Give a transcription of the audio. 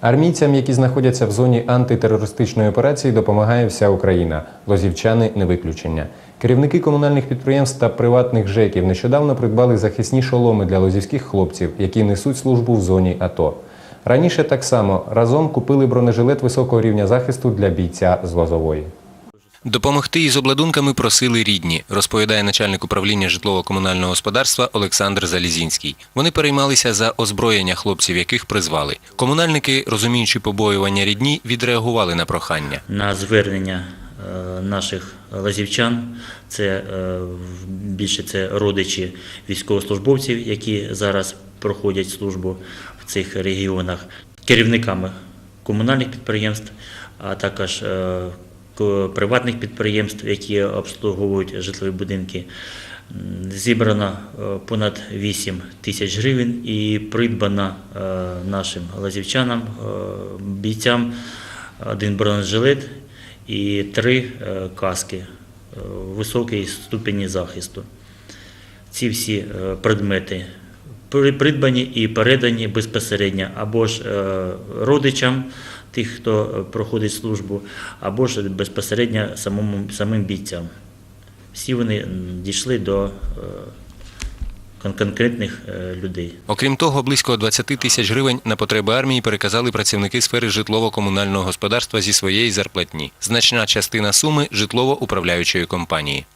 Армійцям, які знаходяться в зоні антитерористичної операції, допомагає вся Україна. Лозівчани не виключення. Керівники комунальних підприємств та приватних ЖЕКів нещодавно придбали захисні шоломи для лозівських хлопців, які несуть службу в зоні АТО. Раніше так само разом купили бронежилет високого рівня захисту для бійця з Лозової. Допомогти із обладунками просили рідні, розповідає начальник управління житлово-комунального господарства Олександр Залізінський. Вони переймалися за озброєння хлопців, яких призвали. Комунальники, розуміючи побоювання рідні, відреагували на прохання. на звернення е, наших лазівчан. Це е, більше це родичі військовослужбовців, які зараз проходять службу в цих регіонах, керівниками комунальних підприємств, а також е, приватних підприємств, які обслуговують житлові будинки. Зібрано е, понад 8 тисяч гривень і придбано е, нашим лазівчанам, е, бійцям один бронежилет і три е, каски е, високої ступені захисту. Ці всі е, предмети придбані і передані безпосередньо або ж е, родичам тих, хто е, проходить службу, або ж безпосередньо самому, самим бійцям. Всі вони дійшли до е, конкретних е, людей. Окрім того, близько 20 тисяч гривень на потреби армії переказали працівники сфери житлово-комунального господарства зі своєї зарплатні. Значна частина суми житлово-управляючої компанії.